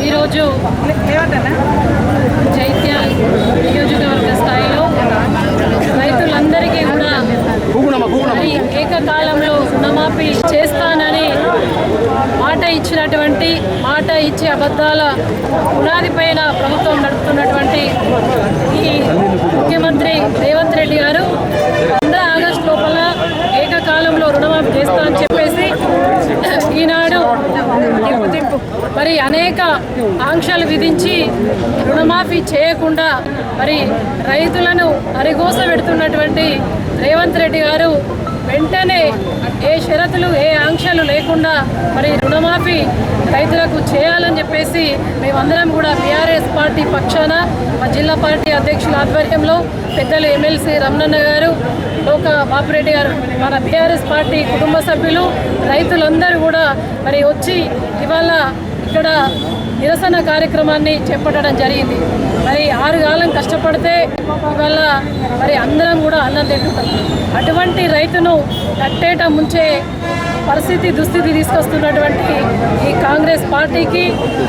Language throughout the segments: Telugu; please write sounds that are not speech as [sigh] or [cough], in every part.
ఈరోజు జైత్యాల్ నియోజకవర్గ స్థాయిలో రైతులందరికీ కూడా మరి ఏకకాలంలో రుణమాఫీ చేస్తానని మాట ఇచ్చినటువంటి మాట ఇచ్చి అబద్ధాల పునాది పైన ప్రభుత్వం నడుపుతున్నటువంటి ఈ ముఖ్యమంత్రి రేవంత్ రెడ్డి గారు పంద్ర ఆగస్టు లోపల ఏకకాలంలో రుణమాఫీ చేస్తా అని చెప్పేసి ఈనాడు మరి అనేక ఆంక్షలు విధించి రుణమాఫీ చేయకుండా మరి రైతులను అరిగోస పెడుతున్నటువంటి రేవంత్ రెడ్డి గారు వెంటనే ఏ షరతులు ఏ ఆంక్షలు లేకుండా మరి రుణమాఫీ రైతులకు చేయాలని చెప్పేసి మేమందరం కూడా బీఆర్ఎస్ పార్టీ పక్షాన మా జిల్లా పార్టీ అధ్యక్షుల ఆధ్వర్యంలో పెద్దలు ఎమ్మెల్సీ రమణన్న గారు లోక బాపిరెడ్డి గారు మన బీఆర్ఎస్ పార్టీ కుటుంబ సభ్యులు రైతులందరూ కూడా మరి వచ్చి ఇవాళ ఇక్కడ నిరసన కార్యక్రమాన్ని చేపట్టడం జరిగింది. మరి ఆరు కాలం కష్టపడితే ఇవాళ మరి అందరం కూడా అన్నం తింటుంటాం. అటువంటి రైతును కట్టేట ముంచే పరిస్థితి దుస్థితి తీసుకొస్తున్నటువంటి ఈ కాంగ్రెస్ పార్టీకి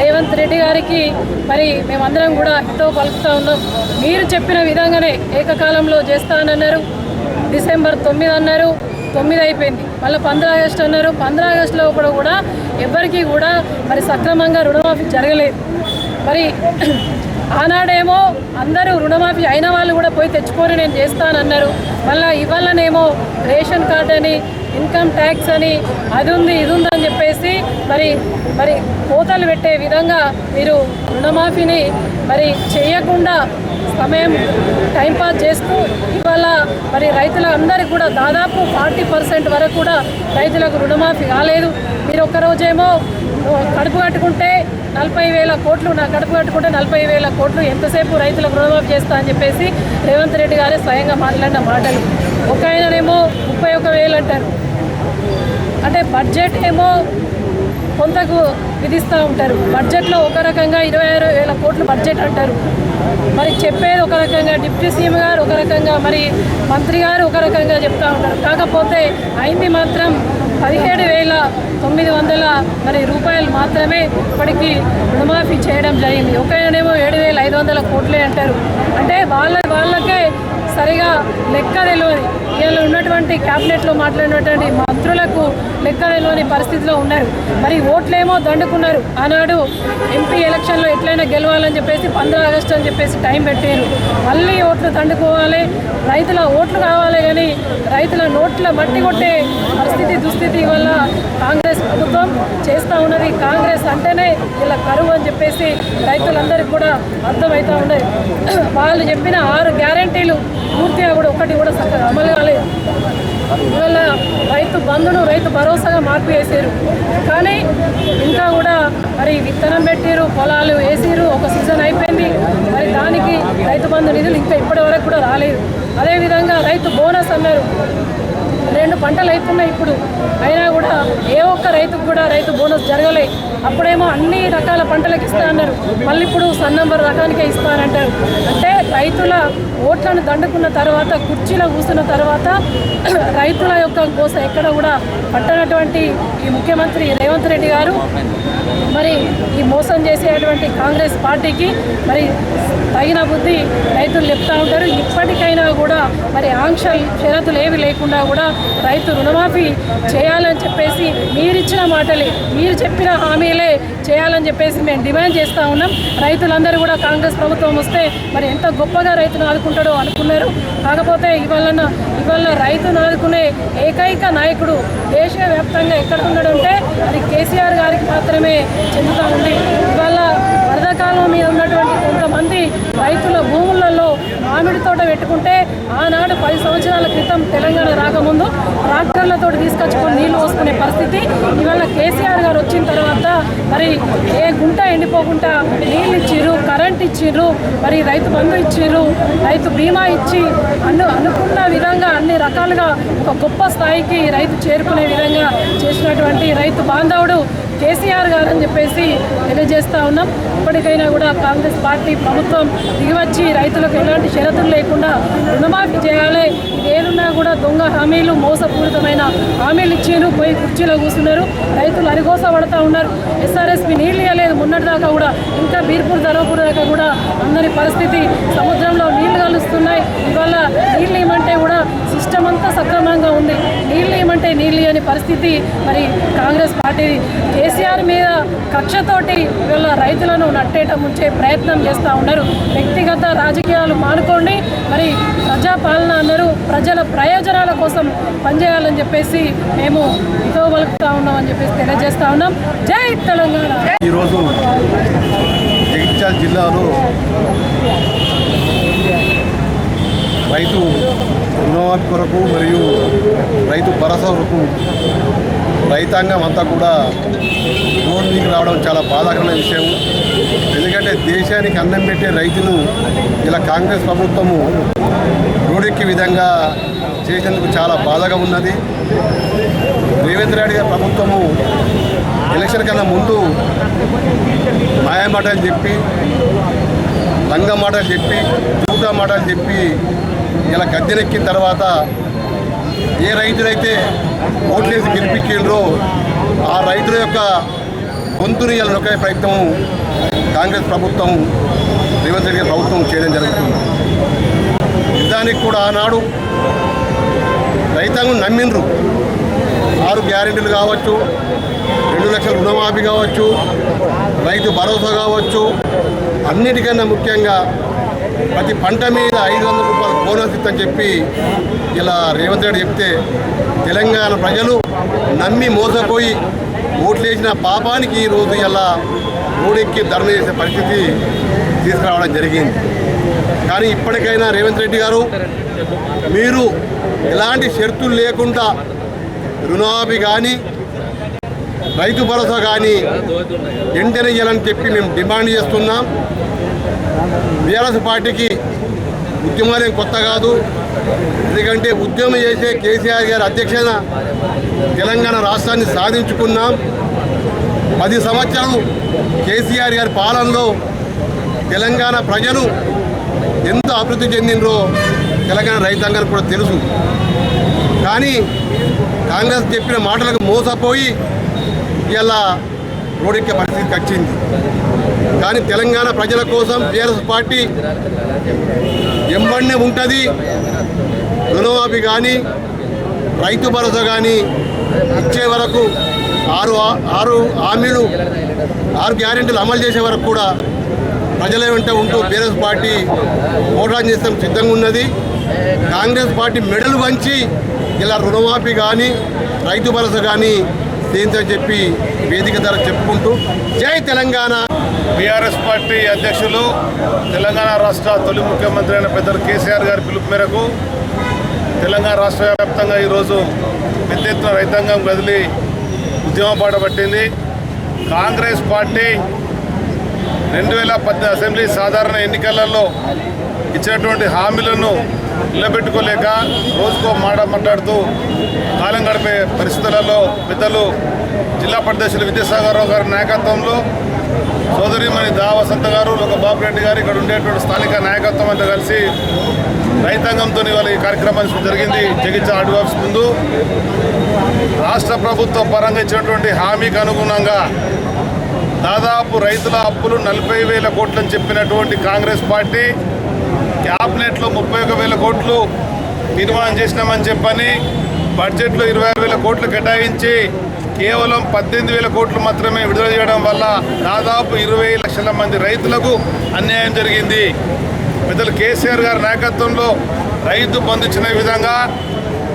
రేవంత్ రెడ్డి గారికి మరి మేమందరం కూడా ఎంతో పలుకుతూ ఉన్నాం. మీరు చెప్పిన విధంగానే ఏకకాలంలో చేస్తానన్నారు డిసెంబర్ తొమ్మిది అన్నారు. తొమ్మిది అయిపోయింది. మళ్ళీ పంద్ర ఆగస్ట్ అన్నారు. పంద్ర ఆగస్టులో కూడా కూడా ఎవరికి కూడా మరి సక్రమంగా రుణమాఫీ జరగలేదు. మరి ఆనాడేమో అందరూ రుణమాఫీ అయిన వాళ్ళు కూడా పోయి తెచ్చుకొని నేను చేస్తానన్నారు. మళ్ళీ ఇవాళనేమో రేషన్ కార్డు అని ఇన్కమ్ ట్యాక్స్ అని అది ఉంది ఇది ఉంది అని చెప్పేసి మరి మరి కోతలు పెట్టే విధంగా మీరు రుణమాఫీని మరి చేయకుండా సమయం టైంపాస్ చేస్తూ ఇవాళ మరి రైతుల అందరికి కూడా దాదాపు ఫార్టీ పర్సెంట్ వరకు కూడా రైతులకు రుణమాఫీ కాలేదు. మీరు ఒక్కరోజేమో కడుపు కట్టుకుంటే నలభై వేల కోట్లు నా కడుపు కట్టుకుంటే నలభై వేల కోట్లు ఎంతసేపు రైతులకు రుణమాఫీ చేస్తా అని చెప్పేసి రేవంత్ రెడ్డి గారే స్వయంగా మాట్లాడిన మాటలు. ఒక ఆయననేమో ముప్పై ఒక వేలు అంటారు. అంటే బడ్జెట్ ఏమో కొంతకు విధిస్తూ ఉంటారు. బడ్జెట్లో ఒక రకంగా ఇరవై ఆరు వేల కోట్లు బడ్జెట్ అంటారు. మరి చెప్పేది ఒక రకంగా డిప్యూటీ సీఎం గారు ఒక రకంగా మరి మంత్రి గారు ఒక రకంగా చెప్తూ ఉంటారు. కాకపోతే అయింది మాత్రం పదిహేడు వేల తొమ్మిది వందల మరి రూపాయలు మాత్రమే ఇప్పటికీ రుణమాఫీ చేయడం జరిగింది. ఒకనేమో ఏడు వేల ఐదు వందల కోట్లే అంటారు. అంటే వాళ్ళ వాళ్ళకే సరిగా లెక్క తెలియదు వీళ్ళు ఉన్నటువంటి క్యాబినెట్లో మాట్లాడినటువంటి మంత్రులకు లెక్క పరిస్థితిలో ఉన్నారు. మరి ఓట్లేమో దండుకున్నారు. ఆనాడు ఎంపీ ఎలక్షన్లో ఎట్లయినా గెలవాలని చెప్పేసి పంద్రా ఆగస్టు అని చెప్పేసి టైం పెట్టారు మళ్ళీ ఓట్లు దండుకోవాలి. రైతుల ఓట్లు కావాలి కానీ రైతుల నోట్ల మట్టి కొట్టే పరిస్థితి దుస్థితి వల్ల కాంగ్రెస్ ప్రభుత్వం చేస్తూ ఉన్నది. కాంగ్రెస్ అంటేనే ఇలా కరువు అని చెప్పేసి రైతులందరికీ కూడా అర్థమవుతూ ఉన్నది. వాళ్ళు చెప్పిన ఆరు గ్యారంటీలు పూర్తిగా కూడా ఒకటి కూడా చక్కగా అమలు కాలేదు ఇవాళ రైతు బంధును రైతు భరోసాగా మార్పు చేశారు. కానీ ఇంకా కూడా మరి విత్తనం పెట్టారు పొలాలు వేసారు ఒక సీజన్ అయిపోయింది. మరి దానికి రైతు బంధు నిధులు ఇంకా ఇప్పటి వరకు కూడా రాలేదు. అదేవిధంగా రైతు బోనస్ అన్నారు. రెండు పంటలు అవుతున్నాయి ఇప్పుడు. అయినా కూడా ఏ ఒక్క రైతుకు కూడా రైతు బోనస్ జరగలే. అప్పుడేమో అన్ని రకాల పంటలకు ఇస్తా అన్నారు. మళ్ళీ ఇప్పుడు సన్నంబర్ రకానికే ఇస్తానంటారు అంటే రైతుల ఓట్లను దండుకున్న తర్వాత కుర్చీలో కూర్చున్న తర్వాత [clears throat] రైతుల యొక్క కోసం ఎక్కడ కూడా పట్టనటువంటి ఈ ముఖ్యమంత్రి రేవంత్ రెడ్డి గారు మోసం చేసేటువంటి కాంగ్రెస్ పార్టీకి మరి తగిన బుద్ధి రైతులు చెప్తా ఉంటారు. ఇప్పటికైనా కూడా మరి ఆంక్షలు షరతులు ఏవి లేకుండా కూడా రైతు రుణమాఫీ చేయాలని చెప్పేసి మీరిచ్చిన మాటలే మీరు చెప్పిన హామీలే చేయాలని చెప్పేసి మేము డిమాండ్ చేస్తూ ఉన్నాం. రైతులందరూ కూడా కాంగ్రెస్ ప్రభుత్వం వస్తే మరి ఎంత గొప్పగా రైతును ఆదుకుంటాడో అనుకున్నారు. కాకపోతే ఇవాళ ఇవాళ రైతును ఆదుకునే ఏకైక నాయకుడు దేశవ్యాప్తంగా ఎక్కడ ఉన్నాడంటే కేసీఆర్ గారికి మాత్రమే చెందుతూ ఉంది. ఇవాళ వరదకాలం మీద ఉన్నటువంటి కొంతమంది రైతుల భూములలో మామిడి తోట పెట్టుకుంటే ఆనాడు పది సంవత్సరాల క్రితం తెలంగాణ రాకముందు ట్రాక్టర్లతో తీసుకొచ్చుకొని నీళ్ళు పోసుకునే పరిస్థితి. ఇవాళ కేసీఆర్ గారు వచ్చిన తర్వాత మరి ఏ గుంట ఎండిపోకుండా నీళ్ళు ఇచ్చిర్రు కరెంట్ ఇచ్చిర్రు మరి రైతు బంధు ఇచ్చిర్రు రైతు బీమా ఇచ్చి అను అనుకున్న విధంగా అన్ని రకాలుగా ఒక గొప్ప స్థాయికి రైతు చేరుకునే విధంగా చేసినటువంటి రైతు బాంధవుడు కేసీఆర్ గారు అని చెప్పేసి తెలియజేస్తా ఉన్నాం. ఇప్పటికైనా కూడా కాంగ్రెస్ పార్టీ ప్రభుత్వం దిగివచ్చి రైతులకు ఎలాంటి షరతులు లేకుండా రుణమాఫీ చేయాలి. ఏదున్నా కూడా దొంగ హామీలు మోసపూరితమైన హామీలు ఇచ్చేను పోయి కుర్చీలో కూర్చున్నారు. రైతులు అరిగోస పడతా ఉన్నారు. ఎస్ఆర్ఎస్పి నీళ్ళు ఇవ్వలేదు మొన్నటి దాకా కూడా ఇంకా బీర్పూర్ ధర్మపూర్ దాకా కూడా అందరి పరిస్థితి సముద్రంలో నీళ్ళు కలుస్తున్నాయి. ఇవాళ నీళ్ళు ఇవ్వమంటే కూడా సిస్టమ్ అంతా సక్రమంగా ఉంది. నీళ్ళు ఏమంటే నీళ్ళు ఇవ్వని పరిస్థితి. మరి కాంగ్రెస్ పార్టీ కేసీఆర్ మీద కక్షతోటి వీళ్ళ రైతులను నట్టేట ముంచే ప్రయత్నం చేస్తూ ఉన్నారు. వ్యక్తిగత రాజకీయాలు మానుకోండి. మరి ప్రజాపాలన అన్నారు. ప్రజల ప్రయోజనాల కోసం పనిచేయాలని చెప్పేసి మేము ఇదో వలుపుతా అని చెప్పేసి తెలియజేస్తా ఉన్నాం. జై తెలంగాణ. ఈరోజు జగిత్యాల జిల్లాలో రైతు రుణమాఫీ కొరకు మరియు రైతు భరోసా కొరకు రైతాంగం అంతా కూడా రోడ్డు మీదకి రావడం చాలా బాధాకరమైన విషయం ఎందుకంటే దేశానికి అన్నం పెట్టే రైతును ఇలా కాంగ్రెస్ ప్రభుత్వము రోడెక్కే విధంగా చేసేందుకు చాలా బాధగా ఉన్నది. రేవంత్ రెడ్డి గారి ప్రభుత్వము ఎలక్షన్ కన్నా ముందు మాయమాటలు చెప్పి లంగ మాటలు చెప్పి చూట మాటలు చెప్పి ఇలా గద్దెనెక్కిన తర్వాత ఏ రైతులైతే ఓట్లేసి గెలిపించిండ్రో ఆ రైతుల యొక్క గొంతుని ఇలా నొక్కే ప్రయత్నం కాంగ్రెస్ ప్రభుత్వం రేవంత్ రెడ్డి ప్రభుత్వం చేయడం జరుగుతుంది. నిజానికి కూడా ఆనాడు రైతాంగం నమ్మిండ్రు. ఆరు గ్యారెంటీలు కావచ్చు రెండు లక్షల రుణమాఫీ కావచ్చు రైతు భరోసా కావచ్చు అన్నిటికన్నా ముఖ్యంగా ప్రతి పంట మీద ఐదు వందల రూపాయలు బోనస్ ఇస్తని చెప్పి ఇలా రేవంత్ రెడ్డి చెప్తే తెలంగాణ ప్రజలు నమ్మి మోసపోయి ఓట్లేసిన పాపానికి ఈరోజు ఇలా రోడెక్కి ధర్మ చేసే పరిస్థితి తీసుకురావడం జరిగింది. కానీ ఇప్పటికైనా రేవంత్ రెడ్డి గారు మీరు ఎలాంటి షరతులు లేకుండా రుణాభి కానీ రైతు భరోసా కానీ వెంటనే చేయాలని చెప్పి మేము డిమాండ్ చేస్తున్నాం. బీఆర్ఎస్ పార్టీకి ఉద్యమాలేం కొత్త కాదు. ఎందుకంటే ఉద్యమం చేసే కేసీఆర్ గారి అధ్యక్షన తెలంగాణ రాష్ట్రాన్ని సాధించుకున్నాం. పది సంవత్సరాలు కేసీఆర్ గారి పాలనలో తెలంగాణ ప్రజలు ఎంత అభివృద్ధి చెందినరో తెలంగాణ రైతాంగానికి కూడా తెలుసు. కానీ కాంగ్రెస్ చెప్పిన మాటలకు మోసపోయి ఇలా రోడెక్కే పరిస్థితికి వచ్చింది కానీ తెలంగాణ ప్రజల కోసం టీఆర్ఎస్ పార్టీ ఎంబడినే ఉంటుంది. రుణమాఫీ కానీ రైతు భరోసా కానీ ఇచ్చే వరకు ఆరు ఆరు హామీలు ఆరు గ్యారెంటీలు అమలు చేసే వరకు కూడా ప్రజల వెంట ఉంటూ బీఆర్ఎస్ పార్టీ పోరాటం చేస్తాం సిద్ధంగా ఉన్నది. కాంగ్రెస్ పార్టీ మెడలు వంచి ఇలా రుణమాఫీ కానీ రైతు భరోసా కానీ దీంతో చెప్పి వేదిక ద్వారా చెప్పుకుంటూ జై తెలంగాణ. బీఆర్ఎస్ పార్టీ అధ్యక్షులు తెలంగాణ రాష్ట్ర తొలి ముఖ్యమంత్రి అయిన పెద్దలు కేసీఆర్ గారి పిలుపు మేరకు తెలంగాణ రాష్ట్ర వ్యాప్తంగా ఈరోజు పెద్ద ఎత్తున రైతాంగం కదిలి ఉద్యమం పాట పట్టింది. కాంగ్రెస్ పార్టీ రెండు వేల అసెంబ్లీ సాధారణ ఎన్నికలలో ఇచ్చినటువంటి హామీలను నిలబెట్టుకోలేక రోజుకో మాట మాట్లాడుతూ కాలం గడిపే పరిస్థితులలో పెద్దలు జిల్లా పరిదర్శులు విద్యాసాగరరావు గారి నాయకత్వంలో సోదరిమణి దావసంత గారు ఒక బాబురెడ్డి గారు ఇక్కడ ఉండేటువంటి స్థానిక నాయకత్వం అంతా కలిసి రైతాంగంతో ఇవాళ ఈ కార్యక్రమం జరిగింది. జగిత్యాల ఆర్డీ ఆఫీస్ ముందు రాష్ట్ర ప్రభుత్వం పరంగా ఇచ్చినటువంటి హామీకి అనుగుణంగా దాదాపు రైతుల అప్పులు నలభై వేల కోట్లని చెప్పినటువంటి కాంగ్రెస్ పార్టీ క్యాబినెట్లో ముప్పై ఒక వేల కోట్లు నిర్మాణం చేసినామని చెప్పని బడ్జెట్లో ఇరవై ఆరు వేల కోట్లు కేటాయించి కేవలం పద్దెనిమిది వేల కోట్లు మాత్రమే విడుదల చేయడం వల్ల దాదాపు ఇరవై లక్షల మంది రైతులకు అన్యాయం జరిగింది. పెద్దలు కేసీఆర్ గారి నాయకత్వంలో రైతు బంధు ఇచ్చిన విధంగా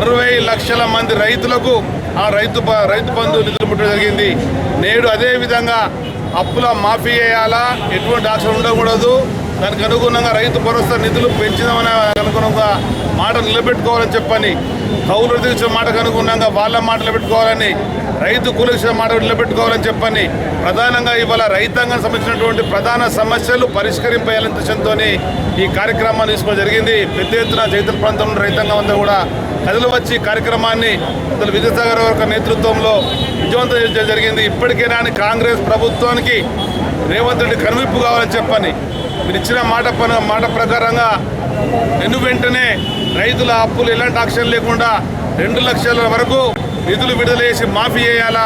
అరవై లక్షల మంది రైతులకు ఆ రైతు రైతు బంధు నిధులు పుట్టడం జరిగింది. నేడు అదే విధంగా అప్పుల మాఫీ చేయాలా? ఎటువంటి ఆశ ఉండకూడదు. దానికి అనుగుణంగా రైతు భరోసా నిధులు పెంచుదామని అనుగుణంగా మాట నిలబెట్టుకోవాలని చెప్పని కౌలు తీసిన మాటకు అనుగుణంగా వాళ్ళ మాట నిలబెట్టుకోవాలని రైతు కూలిసిన మాట నిలబెట్టుకోవాలని చెప్పని ప్రధానంగా ఇవాళ రైతాంగం సంబంధించినటువంటి ప్రధాన సమస్యలు పరిష్కరింపేయాలని ఉద్దేశంతో ఈ కార్యక్రమాన్ని తీసుకోవడం జరిగింది. పెద్ద ఎత్తున చైతన్య ప్రాంతంలో రైతాంగం అంతా కూడా కథలు వచ్చి కార్యక్రమాన్ని అసలు విజయసాగర్ యొక్క నేతృత్వంలో విజయవంతం చేయడం జరిగింది. ఇప్పటికైనా కాంగ్రెస్ ప్రభుత్వానికి రేవంత్ రెడ్డి కనువిప్పు కావాలని చెప్పని మీరు ఇచ్చిన మాట మాట ప్రకారంగా వెను వెంటనే రైతుల అప్పులు ఎలాంటి ఆక్షన్ లేకుండా రెండు లక్షల వరకు నిధులు విడుదల చేసి మాఫీ చేయాలా?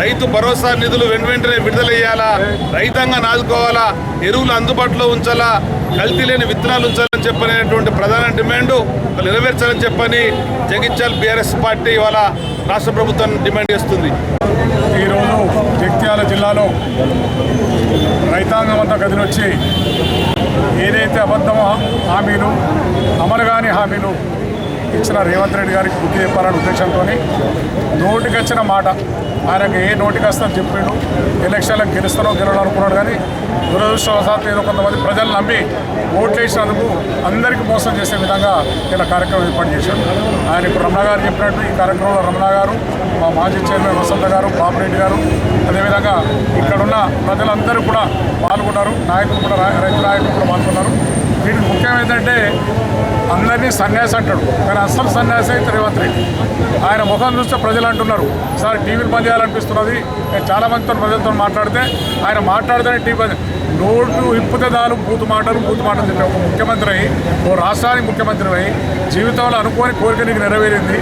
రైతు భరోసా నిధులు వెను వెంటనే విడుదల చేయాలా రైతాంగం ఆదుకోవాలా? ఎరువులు అందుబాటులో ఉంచాలా? కల్తీ లేని విత్తనాలు ఉంచాలని చెప్పనేటువంటి ప్రధాన డిమాండ్ నెరవేర్చాలని చెప్పని జగిత్యాల బీఆర్ఎస్ పార్టీ ఇవాళ రాష్ట్ర ప్రభుత్వాన్ని డిమాండ్ చేస్తుంది. ఈరోజు జగిత్యాల జిల్లాలో రైతాంగం అంతా కదిలొచ్చి ఏదైతే అబద్ధమో హామీలు అమలు కాని హామీలు ఇచ్చిన రేవంత్ రెడ్డి గారికి బుక్ చెప్పాలనే ఉద్దేశంతో నోటికి వచ్చిన మాట ఆయనకి ఏ నోటికి వస్తుందని చెప్పిండు ఎలక్షన్లకు గెలుస్తానో గెలవడం అనుకున్నాడు కానీ దురదృష్టవశాత్తు ఏదో కొంతమంది ప్రజలు నమ్మి ఓట్లు వేసినందుకు అందరికీ మోసం చేసే విధంగా ఇలా కార్యక్రమం ఏర్పాటు చేశాడు ఆయన ఇప్పుడు రమణ గారు చెప్పినట్టు ఈ కార్యక్రమంలో రమణ గారు మా మాజీ చైర్మన్ వసంత గారు బాబురెడ్డి గారు అదేవిధంగా ఇక్కడున్న ప్రజలందరూ కూడా పాల్గొన్నారు. నాయకులు కూడా రా- రైతు నాయకులు కూడా పాల్గొన్నారు. వీటికి ముఖ్యం ఏంటంటే అందరినీ సన్యాసి అంటాడు. కానీ అసలు సన్యాసి అయితే రేవంత్ రెడ్డి. ఆయన ముఖం చూస్తే ప్రజలు అంటున్నారు. సార్ టీవీలు బంద్ చేయాలనిపిస్తున్నది. నేను చాలామందితో ప్రజలతో మాట్లాడితే ఆయన మాట్లాడితేనే టీవీ నోట్లు నోటు ఇప్పుతే దాలు బూతు మాటలు బూతు మాటలు చెప్పి ఒక ముఖ్యమంత్రి అయి ఓ రాష్ట్రానికి ముఖ్యమంత్రి అయి జీవితంలో అనుకోని కోరిక నీకు నెరవేరింది.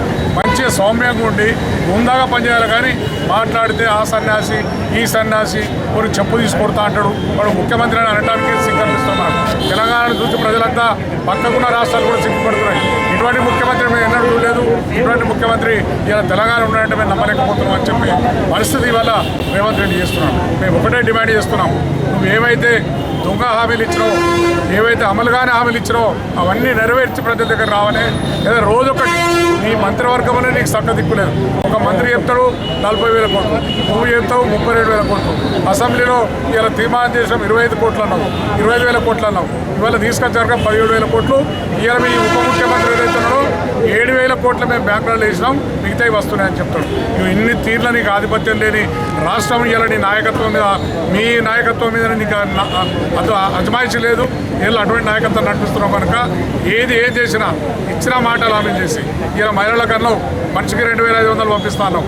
సౌమ్యంగా ఉండి ముందాగా పనిచేయాలి కానీ మాట్లాడితే ఆ సన్యాసి ఈ సన్యాసి కొన్ని చెప్పు తీసుకొడతా అంటాడు. వాడు ముఖ్యమంత్రి అని అనడానికి సిగ్గనిపిస్తున్నాడు తెలంగాణను చూసి ప్రజలంతా పక్కకున్న రాష్ట్రాలు కూడా సిగ్గుపడుతున్నాయి. ఇటువంటి ముఖ్యమంత్రి మేము ఎన్నడూ చూడలేదు. ఇటువంటి ముఖ్యమంత్రి ఇలా తెలంగాణ ఉన్నాడంటే మేము నమ్మలేకపోతున్నాం అని చెప్పి పరిస్థితి వల్ల రేవంత్ రెడ్డి చేస్తున్నాం మేము ఒకటే డిమాండ్ చేస్తున్నాం. నువ్వు ఏవైతే దొంగ హామీలు ఇచ్చినో ఏవైతే అమలు కాని హామీలు ఇచ్చినో అవన్నీ నెరవేర్చి ప్రజల దగ్గర రావాలి లేదా రోజు ఒకటి నీ మంత్రివర్గంలో నీకు సక్క దిక్కులేదు ఒక మంత్రి చెప్తాడు నలభై వేల కోట్లు. నువ్వు చెప్తావు ముప్పై రెండు వేల కోట్లు. అసెంబ్లీలో ఇలా తీర్మానం చేసాం ఇరవై ఐదు కోట్లు అన్నావు. ఇరవై ఐదు వేల కోట్లు అన్నావు. ఇవాళ తీసుకొచ్చారు పదిహేడు వేల కోట్లు. ఇవాళ మీ ఉప ముఖ్యమంత్రి ఏదైతే ఉన్నాడో ఏడు వేల కోట్ల మేము బ్యాంకులలో వేసినాం. మిగతాయి వస్తున్నాయని చెప్తాడు. నువ్వు ఇన్ని తీర్ల నీకు ఆధిపత్యం లేని రాష్ట్రం ఇవ్వాలని నాయకత్వం మీద మీ నాయకత్వం మీద నీకు ఆ లేదు. వీళ్ళు అటువంటి నాయకత్వం నడిపిస్తున్నాం కనుక ఏది ఏం చేసినా ఇచ్చిన మాటలు ఆమె చేసి ఇలా మహిళల కన్నా మనిషికి రెండు వేల ఐదు వందలు పంపిస్తాను.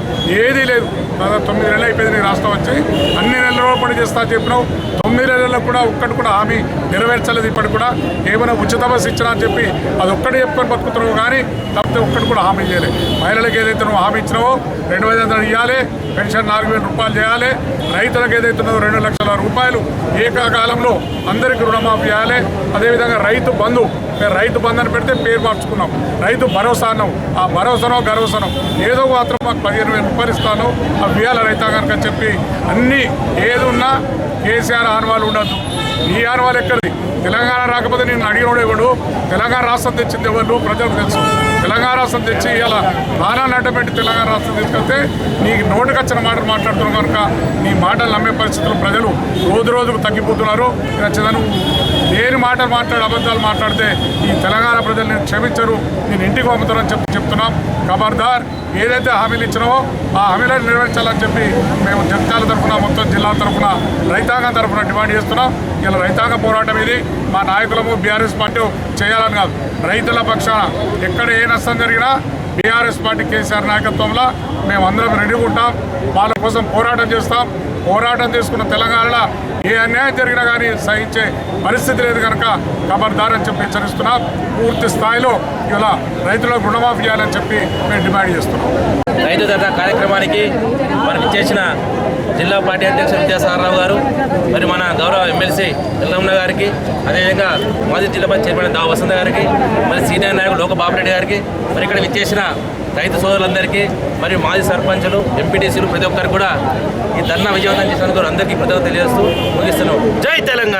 ఏదీ లేదు. దాదాపు తొమ్మిది నెలలు అయిపోయింది నీ రాష్ట్రం వచ్చి. అన్ని నెలల్లో పని చేస్తా చెప్పినావు. తొమ్మిది నెలల్లో కూడా ఒక్కటి కూడా హామీ నెరవేర్చలేదు ఇప్పటికి కూడా. ఏమైనా ఉచిత బస్సు ఇచ్చినా అని చెప్పి అది ఒక్కటి చెప్పుకొని బతుకుతున్నావు కానీ తప్పితే ఒక్కటి కూడా హామీ చేయలేదు మహిళలకు ఏదైతే నువ్వు హామీ ఇచ్చినావో రెండు వేల వందలు ఇవ్వాలి పెన్షన్ నాలుగు వేల రూపాయలు చేయాలి. రైతులకు ఏదైతే ఉన్నదో రెండు లక్షల రూపాయలు ఏకాకాలంలో అందరికీ రుణమాఫీ చేయాలి. అదేవిధంగా రైతు బంధు మేము రైతు బంధు అని పెడితే పేరు మార్చుకున్నాం. రైతు భరోసా అన్నాం. ఆ భరోసానో గర్వసనం ఏదో మాత్రం మాకు పదిహేను వేల రూపాయలు ఇస్తాను. అవి ఇవ్వాలి రైతాంగానికి అని చెప్పి అన్నీ ఏదున్నా కేసీఆర్ ఆనవాళ్ళు ఉండద్దు. ఈ ఆనవాళ్ళు ఎక్కడిది? తెలంగాణ రాకపోతే నేను అడిగినోడు ఎవడు? తెలంగాణ రాష్ట్రం తెచ్చింది ఎవరు? ప్రజలకు తెలుసు. తెలంగాణ రాష్ట్రం తెచ్చి ఇలా ప్రాణాన్ని అడ్డపెట్టి తెలంగాణ రాష్ట్రం తీసుకెళ్తే నీకు నోటుకు వచ్చిన మాటలు మాట్లాడుతున్నావు కనుక నీ మాటలు నమ్మే పరిస్థితులు ప్రజలు రోజు రోజుకు తగ్గిపోతున్నారు. ఖచ్చితంగా లేని మాటలు మాట్లాడి అబద్ధాలు మాట్లాడితే ఈ తెలంగాణ ప్రజలు నేను క్షమించరు. నేను ఇంటికి పంపుతారని చెప్పి చెప్తున్నాం. ఖబర్దార్ ఏదైతే హామీలు ఇచ్చినామో ఆ హామీలను నెరవేర్చాలని చెప్పి మేము జగిత్యాల తరఫున మొత్తం జిల్లా తరఫున రైతాంగం తరఫున డిమాండ్ చేస్తున్నాం. ఇలా రైతాంగ పోరాటం ఇది. మా నాయకులము బీఆర్ఎస్ పార్టీ చేయాలని కాదు. రైతుల పక్షాన ఎక్కడ ఏ నష్టం జరిగినా బీఆర్ఎస్ పార్టీ కేసీఆర్ నాయకత్వంలో మేము అందరం రెడీగా ఉంటాం. వాళ్ళ కోసం పోరాటం చేస్తాం. పోరాటం చేసుకున్న తెలంగాణలో ఏ అన్యాయం జరిగినా కానీ సహించే పరిస్థితి లేదు కనుక ఖబర్దారని చెప్పి హెచ్చరిస్తున్నాం. పూర్తి స్థాయిలో ఇలా రైతులకు రుణమాఫీ చేయాలని చెప్పి మేము డిమాండ్ చేస్తున్నాం. రైతు దత్త కార్యక్రమానికి మనకి చేసిన జిల్లా పార్టీ అధ్యక్షులు విద్యాసాగరరావు గారు మరి మన గౌరవ ఎమ్మెల్సీ ఎల్లమ్మ గారికి అదేవిధంగా మాజీ జిల్లా పంచాయతీ చైర్మన్ దా వసంత గారికి మరి సీనియర్ నాయకుడు లోక బాబురెడ్డి గారికి మరి ఇక్కడ విచ్చేసిన రైతు సోదరులందరికీ మరియు మాజీ సర్పంచులు ఎంపీటీసీలు ప్రతి ఒక్కరు కూడా ఈ ధర్నా విజయవంతం చేసినందుకు అందరికీ కృతజ్ఞత తెలియజేస్తూ ముగిస్తున్నాం. జై తెలంగాణ!